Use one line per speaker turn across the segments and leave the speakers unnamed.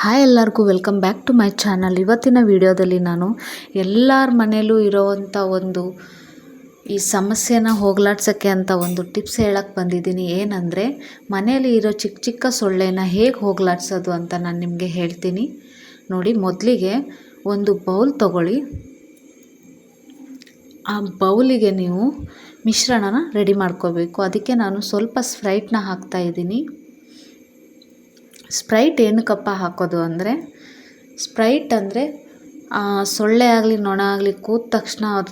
Hi ಎಲ್ಲರಿಗೂ, welcome back to my channel. ಇವತ್ತಿನ ವಿಡಿಯೋದಲ್ಲಿ ನಾನು ಎಲ್ಲರ ಮನೆಯಲ್ಲೂ ಇರೋವಂಥ ಒಂದು ಈ ಸಮಸ್ಯೆನ ಹೋಗಲಾಡ್ಸೋಕ್ಕೆ ಅಂತ ಒಂದು ಟಿಪ್ಸ್ ಹೇಳಕ್ಕೆ ಬಂದಿದ್ದೀನಿ. ಏನಂದರೆ ಮನೆಯಲ್ಲಿ ಇರೋ ಚಿಕ್ಕ ಚಿಕ್ಕ ಸೊಳ್ಳೆನ ಹೇಗೆ ಹೋಗಲಾಡ್ಸೋದು ಅಂತ ನಾನು ನಿಮಗೆ ಹೇಳ್ತೀನಿ. ನೋಡಿ, ಮೊದಲಿಗೆ ಒಂದು ಬೌಲ್ ತಗೊಳ್ಳಿ. ಆ ಬೌಲಿಗೆ ನೀವು ಮಿಶ್ರಣನ ರೆಡಿ ಮಾಡ್ಕೋಬೇಕು. ಅದಕ್ಕೆ ನಾನು ಸ್ವಲ್ಪ ಸ್ಪ್ರೈಟ್ನ ಹಾಕ್ತಾ ಇದ್ದೀನಿ. ಸ್ಪ್ರೈಟ್ ಏನಕ್ಕಪ್ಪ ಹಾಕೋದು ಅಂದರೆ, ಸ್ಪ್ರೈಟ್ ಅಂದರೆ ಸೊಳ್ಳೆ ಆಗಲಿ, ನೊಣ ಆಗಲಿ ಕೂದ ತಕ್ಷಣ ಅವ್ರ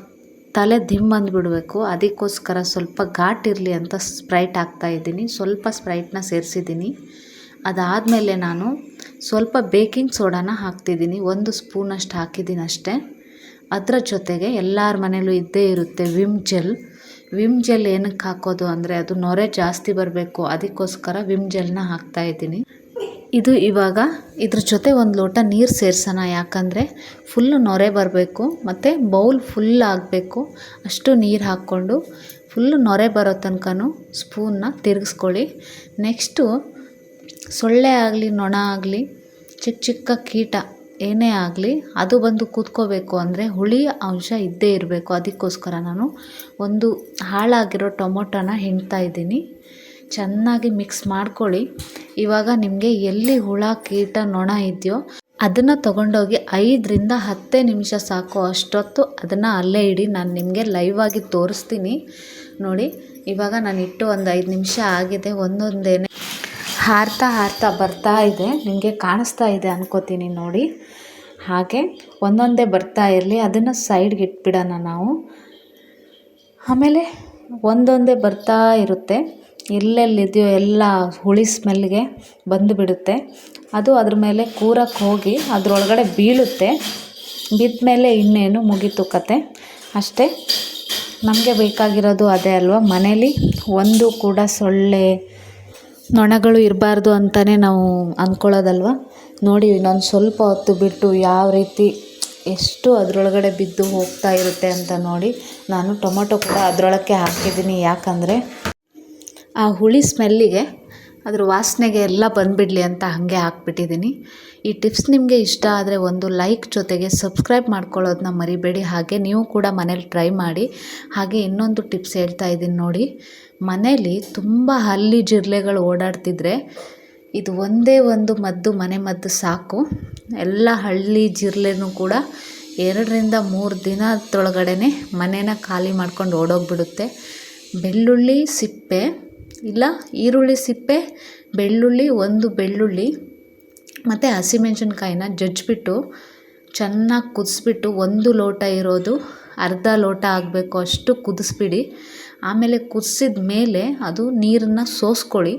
ತಲೆ ಧಿಮ್ ಅಂದ್ಬಿಡಬೇಕು ಅದಕ್ಕೋಸ್ಕರ ಸ್ವಲ್ಪ ಘಾಟ್ ಇರಲಿ ಅಂತ ಸ್ಪ್ರೈಟ್ ಹಾಕ್ತಾಯಿದ್ದೀನಿ ಸ್ವಲ್ಪ ಸ್ಪ್ರೈಟ್ನ ಸೇರಿಸಿದ್ದೀನಿ. ಅದಾದಮೇಲೆ ನಾನು ಸ್ವಲ್ಪ ಬೇಕಿಂಗ್ ಸೋಡಾನ ಹಾಕ್ತಿದ್ದೀನಿ. ಒಂದು ಸ್ಪೂನಷ್ಟು ಹಾಕಿದ್ದೀನಿ ಅಷ್ಟೇ. ಅದರ ಜೊತೆಗೆ ಎಲ್ಲರ ಮನೇಲೂ ಇದ್ದೇ ಇರುತ್ತೆ ವಿಮ್ ಜೆಲ್. ವಿಮ್ ಜೆಲ್ ಏನಕ್ಕೆ ಹಾಕೋದು ಅಂದರೆ, ಅದು ನೊರೆ ಜಾಸ್ತಿ ಬರಬೇಕು. ಅದಕ್ಕೋಸ್ಕರ ವಿಮ್ ಜೆಲ್ನ ಹಾಕ್ತಾಯಿದ್ದೀನಿ ಇದು ಇವಾಗ ಇದ್ರ ಜೊತೆ ಒಂದು ಲೋಟ ನೀರು ಸೇರ್ಸೋಣ. ಯಾಕಂದರೆ ಫುಲ್ಲು ನೊರೆ ಬರಬೇಕು, ಮತ್ತು ಬೌಲ್ ಫುಲ್ ಆಗಬೇಕು. ಅಷ್ಟು ನೀರು ಹಾಕ್ಕೊಂಡು ಫುಲ್ಲು ನೊರೆ ಬರೋ ತನಕನೂ ಸ್ಪೂನ್ನ ತಿರುಗಿಸ್ಕೊಳ್ಳಿ. ನೆಕ್ಸ್ಟು ಸೊಳ್ಳೆ ಆಗಲಿ, ನೊಣ ಆಗಲಿ, ಚಿಕ್ಕ ಚಿಕ್ಕ ಕೀಟ ಏನೇ ಆಗಲಿ ಅದು ಬಂದು ಕೂತ್ಕೋಬೇಕು. ಅಂದರೆ ಹುಳಿ ಅಂಶ ಇದ್ದೇ ಇರಬೇಕು. ಅದಕ್ಕೋಸ್ಕರ ನಾನು ಒಂದು ಹಾಳಾಗಿರೋ ಟೊಮೊಟೊನ ಇದ್ದೀನಿ. ಚೆನ್ನಾಗಿ ಮಿಕ್ಸ್ ಮಾಡ್ಕೊಳ್ಳಿ. ಇವಾಗ ನಿಮಗೆ ಎಲ್ಲಿ ಹುಳ, ಕೀಟ, ನೊಣ ಇದೆಯೋ ಅದನ್ನು ತೊಗೊಂಡೋಗಿ ಐದರಿಂದ ಹತ್ತೇ ನಿಮಿಷ ಸಾಕು. ಅಷ್ಟೊತ್ತು ಅದನ್ನು ಅಲ್ಲೇ ಇಡಿ. ನಾನು ನಿಮಗೆ ಲೈವ್ ಆಗಿ ತೋರಿಸ್ತೀನಿ. ನೋಡಿ, ಇವಾಗ ನಾನು ಇಟ್ಟು ಒಂದು ಐದು ನಿಮಿಷ ಆಗಿದೆ. ಒಂದೊಂದೇನೆ ಹಾರ್ತಾ ಹಾರ್ತಾ ಬರ್ತಾ ಇದೆ. ನಿಮಗೆ ಕಾಣಿಸ್ತಾ ಇದೆ ಅನ್ಕೋತೀನಿ ನೋಡಿ. ಹಾಗೆ ಒಂದೊಂದೇ ಬರ್ತಾ ಇರಲಿ. ಅದನ್ನು ಸೈಡ್ಗೆ ಇಟ್ಬಿಡೋಣ ನಾವು. ಆಮೇಲೆ ಒಂದೊಂದೇ ಬರ್ತಾ ಇರುತ್ತೆ. ಎಲ್ಲೆಲ್ಲಿದೆಯೋ ಎಲ್ಲ ಹುಳಿ ಸ್ಮೆಲ್ಗೆ ಬಂದುಬಿಡುತ್ತೆ. ಅದು ಅದ್ರ ಮೇಲೆ ಕೂರಕ್ಕೆ ಹೋಗಿ ಅದರೊಳಗಡೆ ಬೀಳುತ್ತೆ. ಬಿದ್ದ ಮೇಲೆ ಇನ್ನೇನು ಮುಗೀತು ಕತೆ. ಅಷ್ಟೇ, ನಮಗೆ ಬೇಕಾಗಿರೋದು ಅದೇ ಅಲ್ವಾ? ಮನೇಲಿ ಒಂದು ಕೂಡ ಸೊಳ್ಳೆ, ನೊಣಗಳು ಇರಬಾರ್ದು ಅಂತಲೇ ನಾವು ಅಂದ್ಕೊಳ್ಳೋದಲ್ವ ನೋಡಿ, ಇನ್ನೊಂದು ಸ್ವಲ್ಪ ಹೊತ್ತು ಬಿಟ್ಟು ಯಾವ ರೀತಿ ಎಷ್ಟು ಅದರೊಳಗಡೆ ಬಿದ್ದು ಹೋಗ್ತಾ ಇರುತ್ತೆ ಅಂತ ನೋಡಿ ನಾನು ಟೊಮೊಟೊ ಕೂಡ ಅದರೊಳಕ್ಕೆ ಹಾಕಿದ್ದೀನಿ. ಯಾಕಂದರೆ ಆ ಹುಳಿ ಸ್ಮೆಲ್ಲಿಗೆ ಅದ್ರ ವಾಸನೆಗೆ ಎಲ್ಲ ಬಂದುಬಿಡ್ಲಿ ಅಂತ ಹಾಗೆ ಹಾಕ್ಬಿಟ್ಟಿದ್ದೀನಿ. ಈ ಟಿಪ್ಸ್ ನಿಮಗೆ ಇಷ್ಟ ಆದರೆ ಒಂದು ಲೈಕ್ ಜೊತೆಗೆ ಸಬ್ಸ್ಕ್ರೈಬ್ ಮಾಡ್ಕೊಳ್ಳೋದನ್ನ ಮರಿಬೇಡಿ. ಹಾಗೆ ನೀವು ಕೂಡ ಮನೇಲಿ ಟ್ರೈ ಮಾಡಿ. ಹಾಗೆ ಇನ್ನೊಂದು ಟಿಪ್ಸ್ ಹೇಳ್ತಾ ಇದ್ದೀನಿ ನೋಡಿ. ಮನೇಲಿ ತುಂಬ ಹಲ್ಲಿ ಜಿರಳೆಗಳು ಓಡಾಡ್ತಿದ್ರೆ ಇದು ಒಂದೇ ಒಂದು ಮದ್ದು ಮನೆ ಮದ್ದು ಸಾಕು. ಎಲ್ಲ ಹಳ್ಳಿ ಜಿರಳೆನೂ ಕೂಡ ಎರಡರಿಂದ ಮೂರು ದಿನದೊಳಗಡೆ ಮನೇನ ಖಾಲಿ ಮಾಡ್ಕೊಂಡು ಓಡೋಗ್ಬಿಡುತ್ತೆ. ಬೆಳ್ಳುಳ್ಳಿ, ಸಿಪ್ಪೆ ಇಲ್ಲ, ಈರುಳ್ಳಿ ಸಿಪ್ಪೆ, ಬೆಳ್ಳುಳ್ಳಿ, ಒಂದು ಬೆಳ್ಳುಳ್ಳಿ, ಮತ್ತು ಹಸಿಮೆಣ್ಸಿನ್ಕಾಯಿನ ಜಜ್ಜಿಬಿಟ್ಟು ಚೆನ್ನಾಗಿ ಕುದಿಸ್ಬಿಟ್ಟು ಒಂದು ಲೋಟ ಇರೋದು, ಅರ್ಧ ಲೋಟ ಆಗಬೇಕು ಅಷ್ಟು ಕುದಿಸ್ಬಿಡಿ. ಆಮೇಲೆ ಕುದಿಸಿದ ಮೇಲೆ ಅದು ನೀರನ್ನು ಸೋಸ್ಕೊಳ್ಳಿ.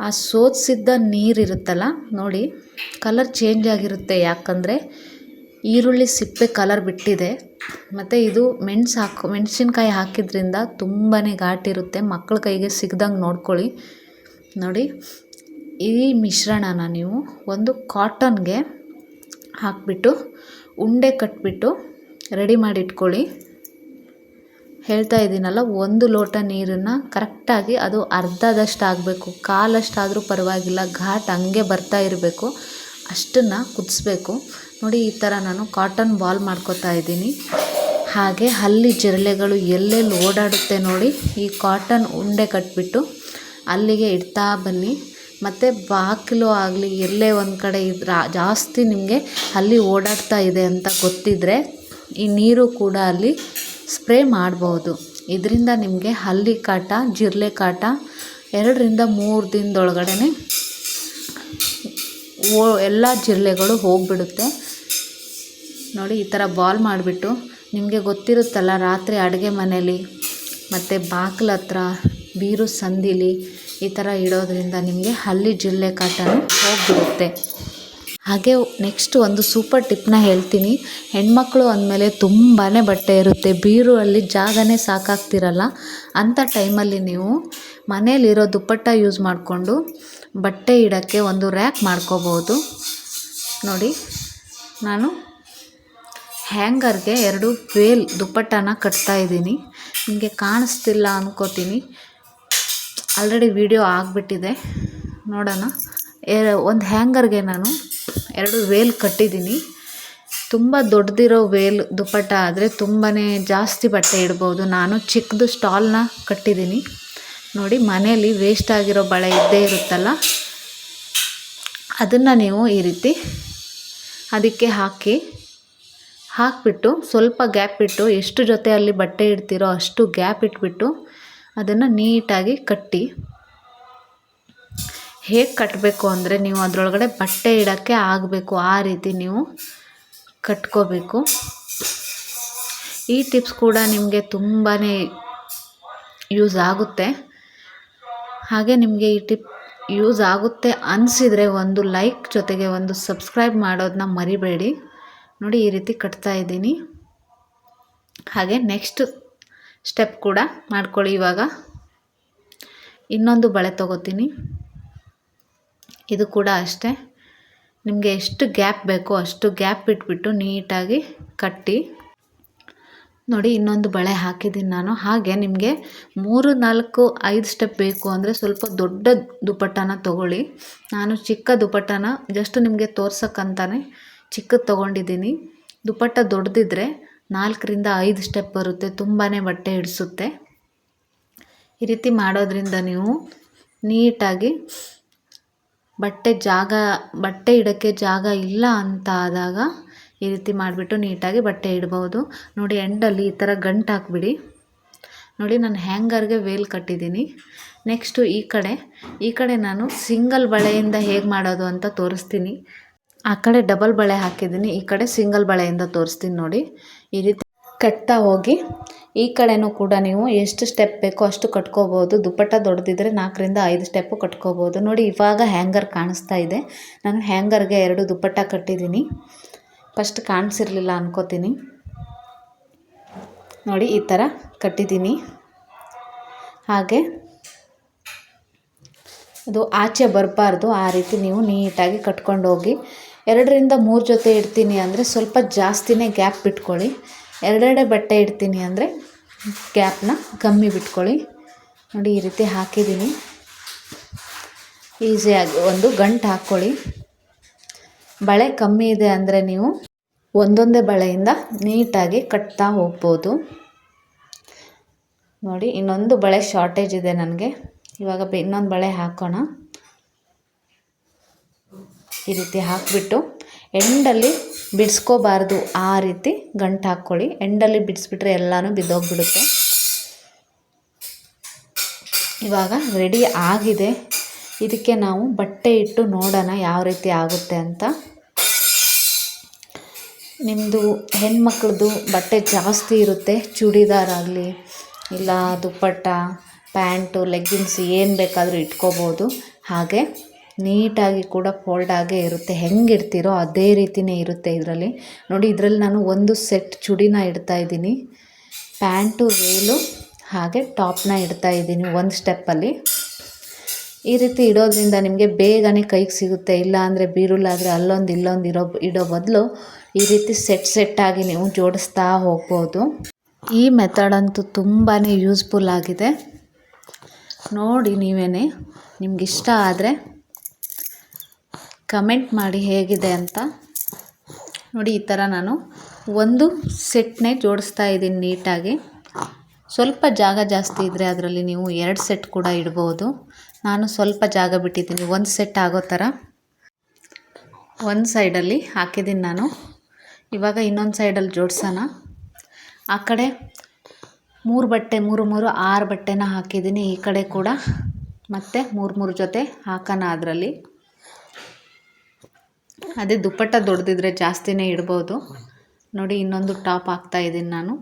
ಆ ಸೋಸಿದ್ದ ನೀರಿರುತ್ತಲ್ಲ, ನೋಡಿ, ಕಲರ್ ಚೇಂಜ್ ಆಗಿರುತ್ತೆ ಯಾಕಂದರೆ ಈರುಳ್ಳಿ ಸಿಪ್ಪೆ ಕಲರ್ ಬಿಟ್ಟಿದೆ. ಮತ್ತು ಇದು ಮೆಣ್ಸು ಹಾಕಿ ಮೆಣಸಿನ್ಕಾಯಿ ಹಾಕಿದ್ರಿಂದ ತುಂಬಾ ಘಾಟಿರುತ್ತೆ ಮಕ್ಕಳ ಕೈಗೆ ಸಿಗ್ದಂಗೆ ನೋಡ್ಕೊಳ್ಳಿ. ನೋಡಿ, ಈ ಮಿಶ್ರಣನ ನೀವು ಒಂದು ಕಾಟನ್ಗೆ ಹಾಕಿಬಿಟ್ಟು, ಉಂಡೆ ಕಟ್ಬಿಟ್ಟು ರೆಡಿ ಮಾಡಿ ಇಟ್ಕೊಳ್ಳಿ ಹೇಳ್ತಾ ಇದ್ದೀನಲ್ಲ, ಒಂದು ಲೋಟ ನೀರನ್ನು ಕರೆಕ್ಟಾಗಿ ಅದು ಅರ್ಧದಷ್ಟು ಆಗಬೇಕು. ಕಾಲಷ್ಟಾದರೂ ಪರವಾಗಿಲ್ಲ, ಘಾಟ್ ಹಂಗೆ ಬರ್ತಾ ಇರಬೇಕು. ಅಷ್ಟನ್ನು ಕುದಿಸ್ಬೇಕು. ನೋಡಿ, ಈ ಥರ ನಾನು ಕಾಟನ್ ಬಾಲ್ ಮಾಡ್ಕೋತಾ ಇದ್ದೀನಿ. ಹಾಗೆ ಹಲ್ಲಿ ಜಿರಳೆಗಳು ಎಲ್ಲೆಲ್ಲಿ ಓಡಾಡುತ್ತೆ ನೋಡಿ, ಈ ಕಾಟನ್ ಉಂಡೆ ಕಟ್ಬಿಟ್ಟು ಅಲ್ಲಿಗೆ ಇಡ್ತಾ ಬನ್ನಿ. ಮತ್ತು ಬಾಗಿಲು ಆಗಲಿ, ಎಲ್ಲೇ ಒಂದು ಕಡೆ ಇದ್ರ ಜಾಸ್ತಿ ನಿಮಗೆ ಅಲ್ಲಿ ಓಡಾಡ್ತಾ ಇದೆ ಅಂತ ಗೊತ್ತಿದ್ದರೆ ಈ ನೀರು ಕೂಡ ಅಲ್ಲಿ ಸ್ಪ್ರೇ ಮಾಡ್ಬೋದು. ಇದರಿಂದ ನಿಮಗೆ ಹಲ್ಲಿ ಕಾಟ, ಜಿರಳೆ ಕಾಟ, ಎರಡರಿಂದ ಮೂರು ದಿನದೊಳಗಡೆ ಓ, ಎಲ್ಲ ಜಿರಳೆಗಳು ಹೋಗಿಬಿಡುತ್ತೆ. ನೋಡಿ, ಈ ಥರ ಬಾಲ್ ಮಾಡಿಬಿಟ್ಟು ನಿಮಗೆ ಗೊತ್ತಿರುತ್ತಲ್ಲ, ರಾತ್ರಿ ಅಡುಗೆ ಮನೇಲಿ ಮತ್ತು ಬಾಕ್ಲ ಹತ್ರ ಬೀರು ಸಂದಿಲಿ ಈ ಥರ ಇಡೋದ್ರಿಂದ ನಿಮಗೆ ಹಲ್ಲಿ ಜಿಲ್ಲೆ ಕಾಟನು ಹೋಗಿಬಿಡುತ್ತೆ. ಹಾಗೆ ನೆಕ್ಸ್ಟ್ ಒಂದು ಸೂಪರ್ ಟಿಪ್ನ ಹೇಳ್ತೀನಿ. ಹೆಣ್ಮಕ್ಳು ಅಂದಮೇಲೆ ತುಂಬಾ ಬಟ್ಟೆ ಇರುತ್ತೆ. ಬೀರು ಅಲ್ಲಿ ಜಾಗನೇ ಸಾಕಾಗ್ತಿರಲ್ಲ. ಅಂಥ ಟೈಮಲ್ಲಿ ನೀವು ಮನೇಲಿರೋ ದುಪ್ಪಟ್ಟ ಯೂಸ್ ಮಾಡಿಕೊಂಡು ಬಟ್ಟೆ ಇಡೋಕ್ಕೆ ಒಂದು ರ್ಯಾಕ್ ಮಾಡ್ಕೋಬೋದು ನೋಡಿ, ನಾನು ಹ್ಯಾಂಗರ್ಗೆ ಎರಡು ವೇಲ್ ದುಪ್ಪಟ್ಟನ ಕಟ್ತಾ ಇದ್ದೀನಿ. ನಿಮಗೆ ಕಾಣಿಸ್ತಿಲ್ಲ ಅಂದ್ಕೋತೀನಿ ಆಲ್ರೆಡಿ ವಿಡಿಯೋ ಆಗಿಬಿಟ್ಟಿದೆ. ನೋಡೋಣ. ಒಂದು ಹ್ಯಾಂಗರ್ಗೆ ನಾನು ಎರಡು ವೇಲ್ ಕಟ್ಟಿದ್ದೀನಿ. ತುಂಬ ದೊಡ್ಡದಿರೋ ವೇಲ್ ದುಪ್ಪಟ್ಟ ಆದರೆ ತುಂಬಾ ಜಾಸ್ತಿ ಬಟ್ಟೆ ಇಡ್ಬೋದು. ನಾನು ಚಿಕ್ಕದು ಸ್ಟಾಲ್ನ ಕಟ್ಟಿದ್ದೀನಿ. ನೋಡಿ, ಮನೆಯಲ್ಲಿ ವೇಸ್ಟ್ ಆಗಿರೋ ಬಳೆ ಇದ್ದೇ ಇರುತ್ತಲ್ಲ? ಅದನ್ನು ನೀವು ಈ ರೀತಿ ಅದಕ್ಕೆ ಹಾಕಿ ಹಾಕಿಬಿಟ್ಟು ಸ್ವಲ್ಪ ಗ್ಯಾಪ್ ಇಟ್ಟು ಎಷ್ಟು ಜೊತೆ ಅಲ್ಲಿ ಬಟ್ಟೆ ಇಡ್ತೀರೋ ಅಷ್ಟು ಗ್ಯಾಪ್ ಇಟ್ಬಿಟ್ಟು ಅದನ್ನು ನೀಟಾಗಿ ಕಟ್ಟಿ. ಹೇಗೆ ಕಟ್ಟಬೇಕು ಅಂದರೆ ನೀವು ಅದರೊಳಗಡೆ ಬಟ್ಟೆ ಇಡೋಕ್ಕೆ ಆಗಬೇಕು, ಆ ರೀತಿ ನೀವು ಕಟ್ಕೋಬೇಕು. ಈ ಟಿಪ್ಸ್ ಕೂಡ ನಿಮಗೆ ತುಂಬಾ ಯೂಸ್ ಆಗುತ್ತೆ. ಹಾಗೆ ನಿಮಗೆ ಈ ಟಿಪ್ ಯೂಸ್ ಆಗುತ್ತೆ ಅನಿಸಿದರೆ ಒಂದು ಲೈಕ್ ಜೊತೆಗೆ ಒಂದು ಸಬ್ಸ್ಕ್ರೈಬ್ ಮಾಡೋದನ್ನ ಮರಿಬೇಡಿ. ನೋಡಿ ಈ ರೀತಿ ಕಟ್ತಾ ಇದ್ದೀನಿ. ಹಾಗೆ ನೆಕ್ಸ್ಟ್ ಸ್ಟೆಪ್ ಕೂಡ ಮಾಡ್ಕೊಳ್ಳಿ ಇವಾಗ. ಇನ್ನೊಂದು ಬಳೆ ತೊಗೋತೀನಿ. ಇದು ಕೂಡ ಅಷ್ಟೇ. ನಿಮಗೆ ಎಷ್ಟು ಗ್ಯಾಪ್ ಬೇಕೋ ಅಷ್ಟು ಗ್ಯಾಪ್ ಬಿಟ್ಬಿಟ್ಟು ನೀಟಾಗಿ ಕಟ್ಟಿ. ನೋಡಿ ಇನ್ನೊಂದು ಬಳೆ ಹಾಕಿದ್ದೀನಿ ನಾನು. ಹಾಗೆ ನಿಮಗೆ ಮೂರು, ನಾಲ್ಕು, ಐದು ಸ್ಟೆಪ್ ಬೇಕು ಅಂದರೆ ಸ್ವಲ್ಪ ದೊಡ್ಡ ದುಪ್ಪಟ್ಟನ ತೊಗೊಳ್ಳಿ. ನಾನು ಚಿಕ್ಕ ದುಪ್ಪಟ್ಟನ ಜಸ್ಟ್ ನಿಮಗೆ ತೋರ್ಸೋಕ್ಕಂತಾನೆ. ಚಿಕ್ಕದು ತೊಗೊಂಡಿದ್ದೀನಿ. ದುಪ್ಪಟ್ಟ ದೊಡ್ಡದಿದ್ರೆ ನಾಲ್ಕರಿಂದ ಐದು ಸ್ಟೆಪ್ ಬರುತ್ತೆ. ತುಂಬಾ ಬಟ್ಟೆ ಹಿಡಿಸುತ್ತೆ ಈ ರೀತಿ ಮಾಡೋದ್ರಿಂದ ನೀವು ನೀಟಾಗಿ ಬಟ್ಟೆ ಜಾಗ, ಬಟ್ಟೆ ಇಡೋಕ್ಕೆ ಜಾಗ ಇಲ್ಲ ಅಂತ ಆದಾಗ ಈ ರೀತಿ ಮಾಡಿಬಿಟ್ಟು ನೀಟಾಗಿ ಬಟ್ಟೆ ಇಡ್ಬೋದು. ನೋಡಿ ಎಂಡಲ್ಲಿ ಈ ಥರ ಗಂಟು ಹಾಕ್ಬಿಡಿ. ನೋಡಿ, ನಾನು ಹ್ಯಾಂಗರ್ಗೆ ವೇಲ್ ಕಟ್ಟಿದ್ದೀನಿ. ನೆಕ್ಸ್ಟು ಈ ಕಡೆ. ಈ ಕಡೆ ನಾನು ಸಿಂಗಲ್ ಬಳೆಯಿಂದ ಹೇಗೆ ಮಾಡೋದು ಅಂತ ತೋರಿಸ್ತೀನಿ. ಆ ಕಡೆ ಡಬಲ್ ಬಳೆ ಹಾಕಿದ್ದೀನಿ. ಈ ಕಡೆ ಸಿಂಗಲ್ ಬಳೆಯಿಂದ ತೋರಿಸ್ತೀನಿ ನೋಡಿ. ಈ ರೀತಿ ಕಟ್ತಾ ಹೋಗಿ ಈ ಕಡೆನೂ ಕೂಡ ನೀವು ಎಷ್ಟು ಸ್ಟೆಪ್ ಬೇಕೋ ಅಷ್ಟು ಕಟ್ಕೋಬೋದು. ದುಪ್ಪಟ್ಟ ದೊಡ್ಡದಿದ್ರೆ ನಾಲ್ಕರಿಂದ ಐದು ಸ್ಟೆಪ್ಪು ಕಟ್ಕೋಬೋದು. ನೋಡಿ, ಇವಾಗ ಹ್ಯಾಂಗರ್ ಕಾಣಿಸ್ತಾ ಇದೆ. ನಾನು ಹ್ಯಾಂಗರ್ಗೆ ಎರಡು ದುಪ್ಪಟ್ಟ ಕಟ್ಟಿದ್ದೀನಿ. ಫಸ್ಟ್ ಕಾಣಿಸಿರಲಿಲ್ಲ ಅನ್ಕೋತೀನಿ. ನೋಡಿ, ಈ ಥರ ಕಟ್ಟಿದ್ದೀನಿ. ಹಾಗೆ ಅದು ಆಚೆ ಬರಬಾರ್ದು. ಆ ರೀತಿ ನೀವು ನೀಟಾಗಿ ಕಟ್ಕೊಂಡು ಹೋಗಿ ಎರಡರಿಂದ ಮೂರು ಜೊತೆ ಇಡ್ತೀನಿ ಅಂದರೆ ಸ್ವಲ್ಪ ಜಾಸ್ತಿನೇ ಗ್ಯಾಪ್ ಬಿಟ್ಕೊಳ್ಳಿ. ಎರಡೆರಡೆ ಬಟ್ಟೆ ಇಡ್ತೀನಿ ಅಂದರೆ ಗ್ಯಾಪ್ನ ಕಮ್ಮಿ ಬಿಟ್ಕೊಳ್ಳಿ. ನೋಡಿ, ಈ ರೀತಿ ಹಾಕಿದ್ದೀನಿ. ಈಸಿಯಾಗಿ ಒಂದು ಗಂಟು ಹಾಕ್ಕೊಳ್ಳಿ. ಬಳೆ ಕಮ್ಮಿ ಇದೆ ಅಂದರೆ ನೀವು ಒಂದೊಂದೇ ಬಳೆಯಿಂದ ನೀಟಾಗಿ ಕಟ್ತಾ ಹೋಗ್ಬೋದು. ನೋಡಿ, ಇನ್ನೊಂದು ಬಳೆ ಶಾರ್ಟೇಜ್ ಇದೆ ನನಗೆ. ಇವಾಗ ಇನ್ನೊಂದು ಬಳೆ ಹಾಕೋಣ. ಈ ರೀತಿ ಹಾಕಿಬಿಟ್ಟು ಎಂಡಲ್ಲಿ ಬಿಡಿಸ್ಕೋಬಾರ್ದು ಆ ರೀತಿ ಗಂಟು ಹಾಕ್ಕೊಳ್ಳಿ. ಎಂಡಲ್ಲಿ ಬಿಡಿಸ್ಬಿಟ್ರೆ ಎಲ್ಲನೂ ಬಿದ್ದೋಗ್ಬಿಡುತ್ತೆ. ಇವಾಗ ರೆಡಿ ಆಗಿದೆ. ಇದಕ್ಕೆ ನಾವು ಬಟ್ಟೆ ಇಟ್ಟು ನೋಡೋಣ ಯಾವ ರೀತಿ ಆಗುತ್ತೆ ಅಂತ. ನಿಮ್ಮದು ಹೆಣ್ಮಕ್ಳದ್ದು ಬಟ್ಟೆ ಜಾಸ್ತಿ ಇರುತ್ತೆ, ಚೂಡಿದಾರ್ ಆಗಲಿ, ಇಲ್ಲ ದುಪ್ಪಟ್ಟ, ಪ್ಯಾಂಟು, ಲೆಗ್ಗಿನ್ಸ್ ಏನು ಬೇಕಾದರೂ ಇಟ್ಕೋಬೋದು. ಹಾಗೆ ನೀಟಾಗಿ ಕೂಡ ಫೋಲ್ಡ್ ಆಗೇ ಇರುತ್ತೆ. ಹೆಂಗೆ ಇರ್ತೀರೋ ಅದೇ ರೀತಿಯೇ ಇರುತ್ತೆ ಇದರಲ್ಲಿ. ನೋಡಿ, ಇದರಲ್ಲಿ ನಾನು ಒಂದು ಸೆಟ್ ಚುಡಿನ ಇಡ್ತಾ ಇದ್ದೀನಿ. ಪ್ಯಾಂಟು, ವೇಲು, ಹಾಗೆ ಟಾಪ್ನ ಇಡ್ತಾ ಇದ್ದೀನಿ ಒಂದು ಸ್ಟೆಪ್ಪಲ್ಲಿ ಈ ರೀತಿ ಇಡೋದ್ರಿಂದ ನಿಮಗೆ ಬೇಗನೆ ಕೈಗೆ ಸಿಗುತ್ತೆ. ಇಲ್ಲ ಅಂದರೆ ಬೀರುಲಾದರೆ ಅಲ್ಲೊಂದು ಇಲ್ಲೊಂದು ಇರೋ, ಇಡೋ ಬದಲು ಈ ರೀತಿ ಸೆಟ್ ಸೆಟ್ಟಾಗಿ ನೀವು ಜೋಡಿಸ್ತಾ ಹೋಗ್ಬೋದು. ಈ ಮೆಥಡ್ ಅಂತೂ ತುಂಬಾ ಯೂಸ್ಫುಲ್ ಆಗಿದೆ. ನೋಡಿ ನೀವೇ ನಿಮ್ಗೆ ಇಷ್ಟ ಆದರೆ ಕಮೆಂಟ್ ಮಾಡಿ ಹೇಗಿದೆ ಅಂತ. ನೋಡಿ, ಈ ಥರ ನಾನು ಒಂದು ಸೆಟ್ನೇ ಜೋಡಿಸ್ತಾ ಇದ್ದೀನಿ ನೀಟಾಗಿ. ಸ್ವಲ್ಪ ಜಾಗ ಜಾಸ್ತಿ ಇದ್ದರೆ ಅದರಲ್ಲಿ ನೀವು ಎರಡು ಸೆಟ್ ಕೂಡ ಇಡ್ಬೋದು. ನಾನು ಸ್ವಲ್ಪ ಜಾಗ ಬಿಟ್ಟಿದ್ದೀನಿ, ಒಂದು ಸೆಟ್ ಆಗೋ ಥರ. ಒಂದು ಸೈಡಲ್ಲಿ ಹಾಕಿದ್ದೀನಿ ನಾನು. ಇವಾಗ ಇನ್ನೊಂದು ಸೈಡಲ್ಲಿ ಜೋಡಿಸೋಣ. ಆ ಕಡೆ ಮೂರು ಬಟ್ಟೆ, ಮೂರು ಮೂರು, ಆರು ಬಟ್ಟೆನ ಹಾಕಿದ್ದೀನಿ ಈ ಕಡೆ ಕೂಡ. ಮತ್ತು ಮೂರು ಮೂರು ಜೊತೆ ಹಾಕೋಣ ಅದರಲ್ಲಿ. ಅದೇ ದುಪ್ಪಟ್ಟ ದೊಡ್ಡದಿದ್ರೆ ಜಾಸ್ತಿನೇ ಇಡ್ಬೋದು. ನೋಡಿ, ಇನ್ನೊಂದು ಟಾಪ್ ಹಾಕ್ತಾಯಿದ್ದೀನಿ ನಾನು.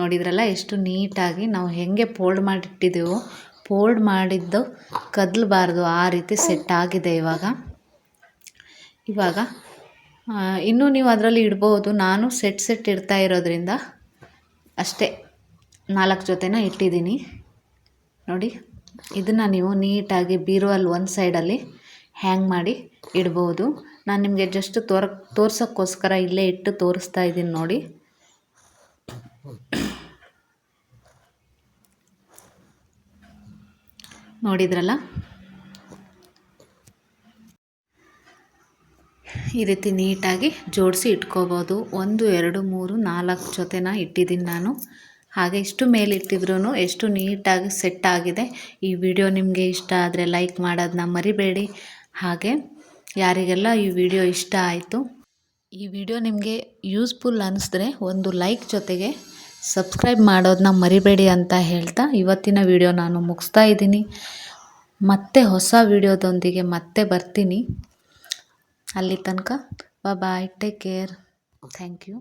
ನೋಡಿದ್ರಲ್ಲ ಎಷ್ಟು ನೀಟಾಗಿ ನಾವು ಹೆಂಗೆ ಫೋಲ್ಡ್ ಮಾಡಿಟ್ಟಿದ್ದೀವೋ, ಫೋಲ್ಡ್ ಮಾಡಿದ್ದು ಕದಲಬಾರ್ದು. ಆ ರೀತಿ ಸೆಟ್ ಆಗಿದೆ ಇವಾಗ. ಇವಾಗ ಇನ್ನೂ ನೀವು ಅದರಲ್ಲಿ ಇಡ್ಬೋದು. ನಾನು ಸೆಟ್ ಸೆಟ್ ಇಡ್ತಾ ಇರೋದ್ರಿಂದ ಅಷ್ಟೇ. ನಾಲ್ಕು ಜೊತೆನ ಇಟ್ಟಿದ್ದೀನಿ. ನೋಡಿ. ಇದನ್ನು ನೀವು ನೀಟಾಗಿ ಬೀರುವಲ್ಲಿ ಒಂದು ಸೈಡಲ್ಲಿ ಹ್ಯಾಂಗ್ ಮಾಡಿ ಇಡ್ಬೋದು. ನಾನು ನಿಮಗೆ ಜಸ್ಟ್ ತೋರ, ತೋರ್ಸೋಕ್ಕೋಸ್ಕರ ಇಲ್ಲೇ ಇಟ್ಟು ತೋರಿಸ್ತಾ ಇದ್ದೀನಿ ನೋಡಿ. ನೋಡಿದ್ರಲ್ಲ? ಈ ರೀತಿ ನೀಟಾಗಿ ಜೋಡಿಸಿ ಇಟ್ಕೋಬೋದು. ಒಂದು, ಎರಡು, ಮೂರು, ನಾಲ್ಕು ಜೊತೆನ ಇಟ್ಟಿದ್ದೀನಿ ನಾನು. ಹಾಗೆ ಇಷ್ಟು ಮೇಲಿಟ್ಟಿದ್ರೂ ಎಷ್ಟು ನೀಟಾಗಿ ಸೆಟ್ ಆಗಿದೆ. ಈ ವಿಡಿಯೋ ನಿಮಗೆ ಇಷ್ಟ ಆದರೆ ಲೈಕ್ ಮಾಡೋದನ್ನ ಮರಿಬೇಡಿ. ಹಾಗೆ ಯಾರಿಗೆಲ್ಲ ಈ ವಿಡಿಯೋ ಇಷ್ಟ ಆಯಿತು, ಈ ವಿಡಿಯೋ ನಿಮಗೆ ಯೂಸ್ಫುಲ್ ಅನ್ನಿಸಿದ್ರೆ ಒಂದು ಲೈಕ್ ಜೊತೆಗೆ ಸಬ್ಸ್ಕ್ರೈಬ್ ಮಾಡೋದನ್ನ ಮರಿಬೇಡಿ ಅಂತ ಹೇಳ್ತಾ ಇವತ್ತಿನ ವಿಡಿಯೋ ನಾನು ಮುಗಿಸ್ತಾ ಇದ್ದೀನಿ. ಮತ್ತೆ ಹೊಸ ವಿಡಿಯೋದೊಂದಿಗೆ ಮತ್ತೆ ಬರ್ತೀನಿ. ಅಲ್ಲಿ ತನಕ bye take care thank you